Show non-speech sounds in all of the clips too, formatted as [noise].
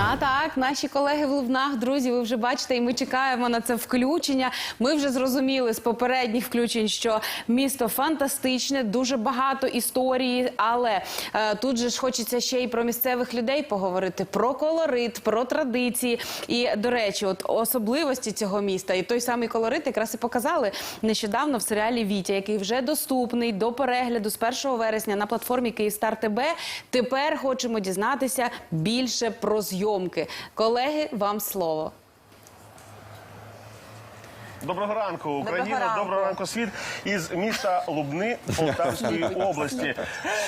А так, наші колеги в Лубнах, друзі, ви вже бачите, і ми чекаємо на це включення. Ми вже зрозуміли з попередніх включень, що місто фантастичне, дуже багато історії, але е, тут же ж хочеться ще й про місцевих людей поговорити, про колорит, про традиції. І до речі, от особливості цього міста і той самий колорит якраз і показали нещодавно в серіалі Вітя, який вже доступний до перегляду з 1 вересня на платформі Київстар ТБ. Тепер хочемо дізнатися більше про зйомки. Колеги, вам слово. Доброго ранку, Україна. Доброго ранку. Доброго ранку, світ із міста Лубни Полтавської [laughs] області.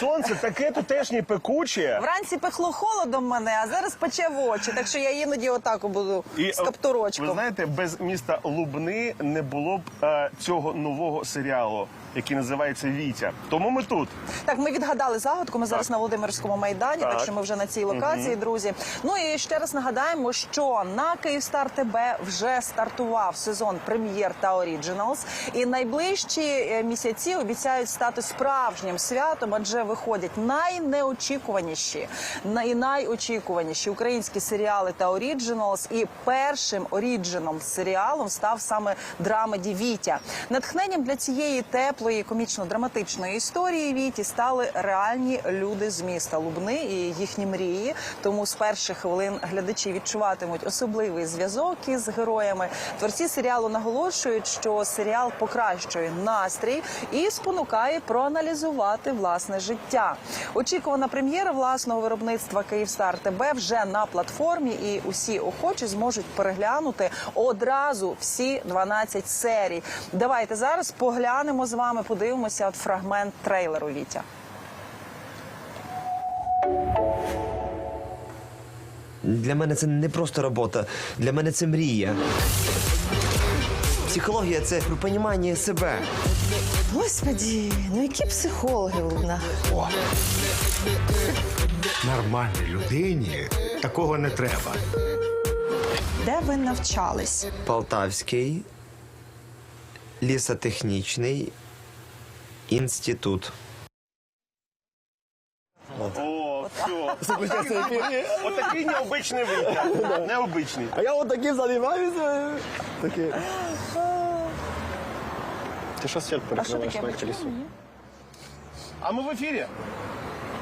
Сонце таке тутешнє пекуче. Вранці пекло холодом мене, а зараз пече в очі. Так що я іноді отак буду з е, каптурочком. ви знаєте, без міста Лубни не було б е, цього нового серіалу, який називається Вітя. Тому ми тут. Так, ми відгадали загадку. Ми зараз на Володимирському майдані, так. Так. що ми вже на цій локації, друзі. Ну і ще раз нагадаємо, що на Київстар ТБ вже стартував сезон прем'єр та Оріджиналс. І найближчі е, місяці обіцяють стати справжнім святом, адже виходять найнеочікуваніші, най- найочікуваніші українські серіали та Оріджиналс. І першим оріджиналс серіалом став саме драмеді Вітя. Натхненням для цієї теплої комічно-драматичної історії Віті стали реальні люди з міста Лубни і їхні мрії. Тому з перших хвилин глядачі відчуватимуть особливий зв'язок із героями. Творці серіалу наголошують, що серіал покращує настрій і спонукає проаналізувати власне життя. Очікувана прем'єра власного виробництва Київстар ТБ вже на платформі, і усі охочі зможуть переглянути одразу всі 12 серій. Давайте зараз поглянемо з вами, подивимося от фрагмент трейлеру Вітя. Для мене це не просто робота, для мене це мрія. Психологія це про понімання себе. Господі, ну які психологи в Лубнах? Нормальній людині такого не треба. Де ви навчались? Полтавський лісотехнічний інститут. О, все. Отакий необичний витяг. Необичний. А я от таким займаюся. Таке. Ти що світ перекриваєш на колесо? А ми в ефірі.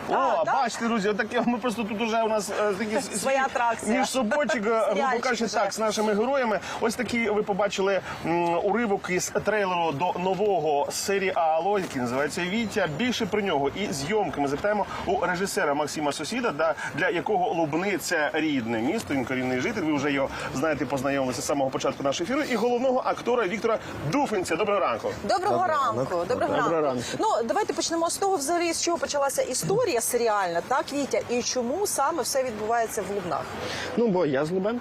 О, так? бачите, друзі, отаке, ми просто тут уже у нас е, такі с- Своя атракція. Між собочок, е, грубо Серіальчик кажучи, вже. так, з нашими героями. Ось такі ви побачили м, уривок із трейлеру до нового серіалу, який називається Вітя. Більше про нього і зйомки ми запитаємо у режисера Максима Сусіда, да, для якого Лубни це рідне місто. Він корінний житель. Ви вже його знаєте, познайомилися з самого початку нашого ефіру. І головного актора Віктора Дуфенця. Доброго ранку. Доброго ранку. Доброго ранку. ранку. Ну давайте почнемо з того, взагалі з чого почалася історія серіальна, так Вітя, і чому саме все відбувається в Лубнах? Ну, бо я з Лубен.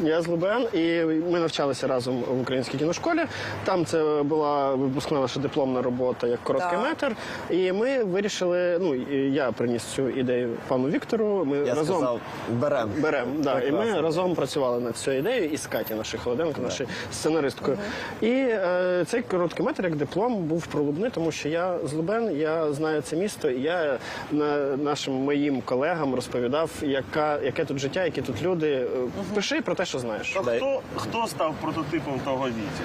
Я з Лубен, і ми навчалися разом в українській кіношколі. Там це була випускна наша дипломна робота як короткий Так. метр. І ми вирішили. Ну і я приніс цю ідею пану Віктору. Ми Я разом сказав, берем. Беремо, да. І ми разом працювали над цією ідеєю із Каті, нашою Холоденко, нашою сценаристкою. І е, цей короткий метр як диплом був про Лубни, тому що я з Лубен, я знаю це місто, і я на, нашим моїм колегам розповідав, яка, яке тут життя, які тут люди. Е, Пиши про те, що знаєш. То хто, хто став прототипом того Віті?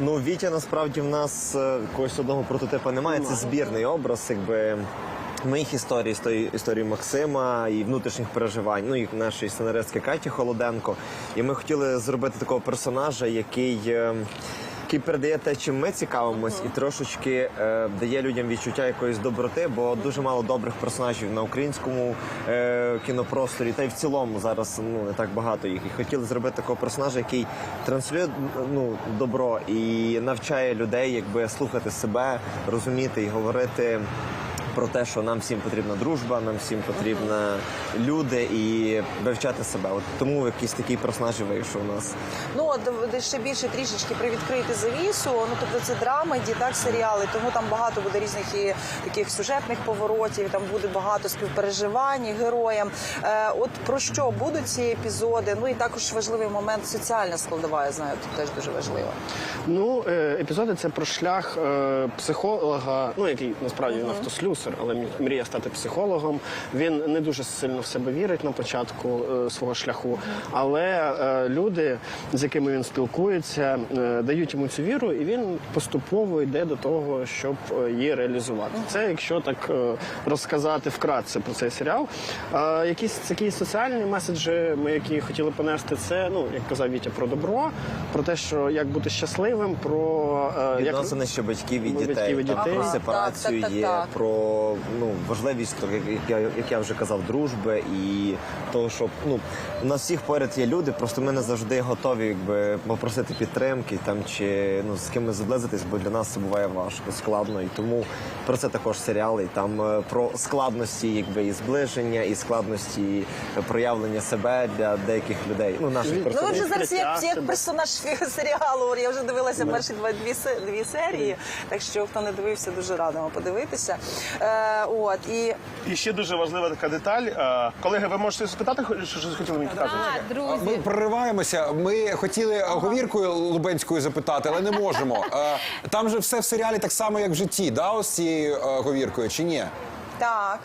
Ну, Вітя насправді в нас е, якогось одного прототипу немає. Це збірний образ, якби. Моїх історій, історії, історії Максима і внутрішніх переживань, ну і нашої сценаристки Каті Холоденко. І ми хотіли зробити такого персонажа, який, е, який передає те, чим ми цікавимось, і трошечки е, дає людям відчуття якоїсь доброти, бо дуже мало добрих персонажів на українському е, кінопросторі, та й в цілому зараз ну не так багато їх. І хотіли зробити такого персонажа, який транслює ну добро і навчає людей, якби слухати себе, розуміти і говорити. Про те, що нам всім потрібна дружба, нам всім потрібна люди і вивчати себе. От тому якийсь такий персонаж вийшов у нас. Ну от де ще більше трішечки привідкрити завісу. Ну тобто це драмеді, так серіали. Тому там багато буде різних і таких сюжетних поворотів. Там буде багато співпереживань героям. Е, от про що будуть ці епізоди? Ну і також важливий момент соціальна складова. Я знаю, тут теж дуже важлива. Ну, е, епізоди це про шлях е, психолога, ну який насправді він автослюз, професор, але мріє стати психологом. Він не дуже сильно в себе вірить на початку е, свого шляху, але е, люди, з якими він спілкується, е, дають йому цю віру, і він поступово йде до того, щоб її реалізувати. Це якщо так розказати вкратце про цей серіал. Якісь такі соціальні меседжі, ми які хотіли понести, це ну як казав Вітя про добро, про те, що як бути щасливим, про як Відносини ще батьків і Батьків дітей, і там, дітей. про Ага, сепарацію так, так, є, так. про ну, важливість, як, як, я, як я вже казав, дружби і того, що ну, у нас всіх поряд є люди, просто ми не завжди готові якби, попросити підтримки там, чи ну, з кимось зблизитись, бо для нас це буває важко, складно. І тому про це також серіали. І там е, про складності якби, і зближення, і складності проявлення себе для деяких людей. Ну, наших Ну, Ну вже зараз як, як персонаж [laughs] серіалу. Я вже дивилася перші два дві, дві серії. Так що хто не дивився, дуже радимо подивитися. Е, от і І ще дуже важлива така деталь. Е, Колеги, ви можете спитати, що щось хотіли мені сказати? А, друзі. Ми прориваємося. Ми хотіли говіркою Лубенською запитати, але не можемо. Е, Там же все в серіалі так само, як в житті, да, ось цією е, говіркою, чи ні? так.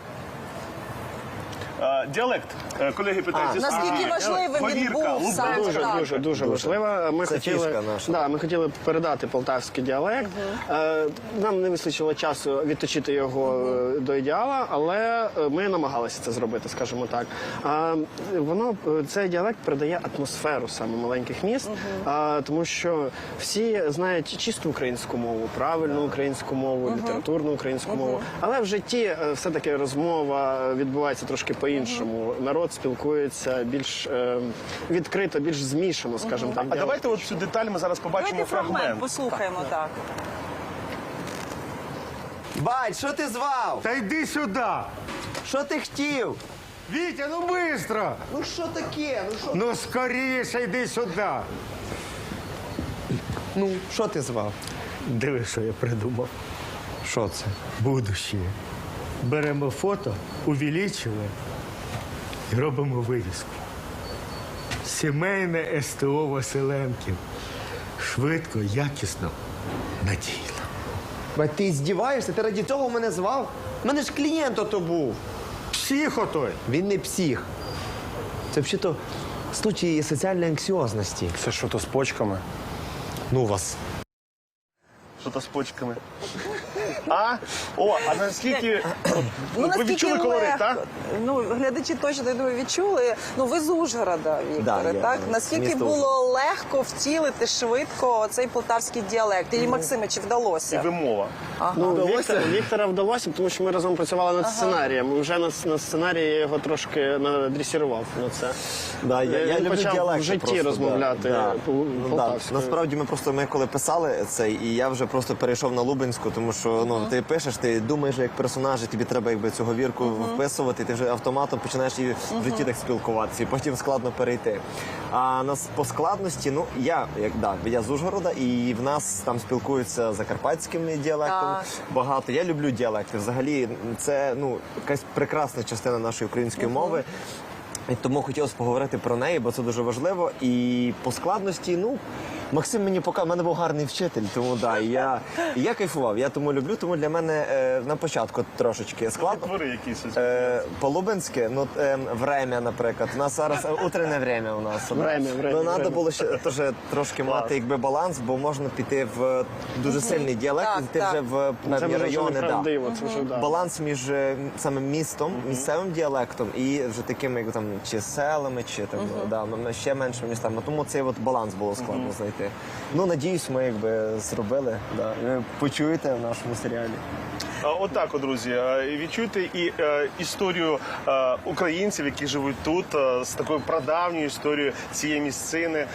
Е, Діалект. Е, Колеги питають. зі Наскільки студії. важливим він Говірка, був саме? Дуже, Так. дуже, дуже важлива. Ми Це хотіли, фішка наша. Да, ми хотіли передати полтавський діалект. Е, Нам не вистачило часу відточити його е, до ідеала, але е, ми намагалися це зробити, скажімо так. А, Воно е, цей діалект передає атмосферу саме маленьких міст, а, тому що всі знають чисту українську мову, правильну українську мову, літературну українську мову. Але в житті е, все-таки розмова відбувається трошки по-іншому. Народ спілкується більш е, відкрито, більш змішано, скажімо так. А давайте от цю деталь ми зараз побачимо Давайте фрагмент фрагмент. послухаємо так. Бать, що ти звав? Та йди сюди! Що ти хотів? Вітя, ну швидко! Ну що таке? Ну що? Ну скоріше йди сюди! Ну, що ти звав? Диви, що я придумав. Що це? Будущее. Беремо фото, увеличуємо і робимо вивіску. Сімейне СТО Василенків. Швидко, якісно, надійно. Бать, ти здіваєшся? Ти раді цього мене звав? У мене ж клієнт ото був. Психо той. Він не псих. Це взагалі-то случай соціальної анксіозності. Це що то з почками? Ну вас. Що то з почками? А? О, а наскільки Ну, ви наскільки відчули колорит, легко. так? Ну, глядачі точно я думаю, відчули. Ну, ви з Ужгорода, Вікторе, я так? Наскільки було легко втілити швидко цей полтавський діалект? І Максиме, чи І вдалося? вимова. Ну, Віктора, Віктора вдалося, тому що ми разом працювали над сценарієм. Вже на, на сценарії я його трошки надресірував на це. Да, я, я Він люблю почав діалекти в житті просто, розмовляти да. по- Ну, да. полтавською. Насправді ми просто ми коли писали це, і я вже просто перейшов на Лубенську, тому що ну ти пишеш, ти думаєш як персонаж, і тобі треба якби цього вірку вписувати. Ти вже автоматом починаєш і в житті так спілкуватися, і потім складно перейти. А нас по складності, ну я як да, я з Ужгорода, і в нас там спілкуються закарпатським діалектом Так. багато. Я люблю діалекти. Взагалі, це ну якась прекрасна частина нашої української мови. І тому хотілося поговорити про неї, бо це дуже важливо. І по складності, ну Максим мені поки в мене був гарний вчитель, тому да, і я, і я кайфував. Я тому люблю, тому для мене е, на початку трошечки складно. Твори якісь. Е, По-лубенськи, ну е, время, наприклад. У нас зараз е, утренне время у нас. Время, время, Ну, треба було ще теж трошки мати якби баланс, бо можна піти в дуже сильний діалект, Так, і ти так. вже в певні вже райони. Да це вже да. баланс між е, самим містом, місцевим діалектом і вже такими як там чи селами, чи там да, м- ще меншими містами. Тому цей от баланс було складно знайти. Ну надіюсь, ми якби зробили. Да. Ви почуєте в нашому серіалі. Отак, от, друзі, відчуйте і е, історію е, українців, які живуть тут, е, з такою прадавньою історією цієї місцини,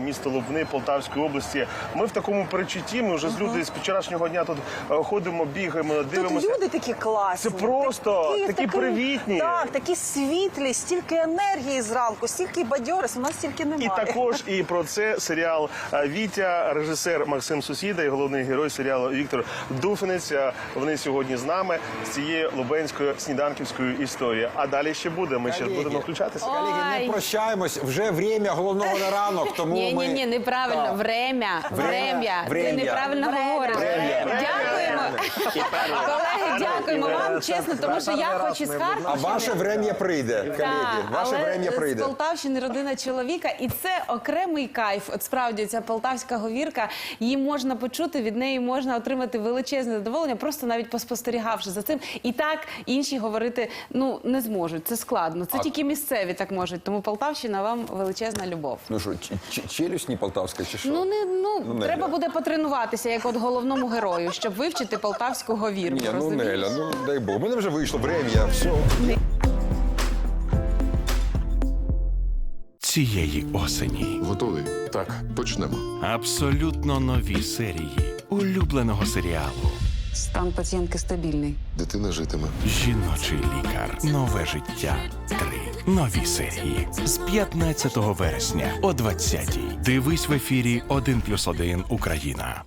місто Лубни Полтавської області. Ми в такому перечутті. Ми вже з люди з вчорашнього дня тут ходимо, бігаємо, Тут дивимося. люди такі класні. Це просто такі привітні. Так, такі світлі, стільки енергії зранку, стільки бадьорис, у нас стільки І також і про це серіал Вітя, режисер Максим Сусіда і головний герой серіалу Віктор Дуфинець. Е, Вони сьогодні з нами з цієї лубенської сніданківської історії. А далі ще буде. Ми ще будемо включатися. Колеги, Ой. не прощаємось. Вже время головного на ранок, тому Ні, ми... ні, ні, неправильно. Время. Время. Ти неправильно говориш. Дякуємо. Колеги, дякуємо вам, чесно, тому що я хоч із А ваше врем'я прийде, колеги. Ваше але врем'я з прийде. Полтавщини родина чоловіка, і це окремий кайф. От справді ця полтавська говірка, її можна почути, від неї можна отримати величезне задоволення, просто навіть поспостерігавши за цим. І так інші говорити ну не зможуть. Це складно. Це тільки місцеві так можуть. Тому Полтавщина вам величезна любов. Ну що, челюсть не полтавська чи що? Ну не ну, Ну, треба буде потренуватися, як от головному герою, щоб вивчити полтавську говірку. Ні, ну розумієш? Неля, ну дай Бог. Мене вже вийшло врем'я, все. цієї осені. Готовий? Так, почнемо. Абсолютно нові серії улюбленого серіалу Стан пацієнтки стабільний. Дитина житиме. Жіночий лікар. Нове життя. Три нові серії з 15 вересня о 20-й. Дивись в ефірі 1+,1 Україна.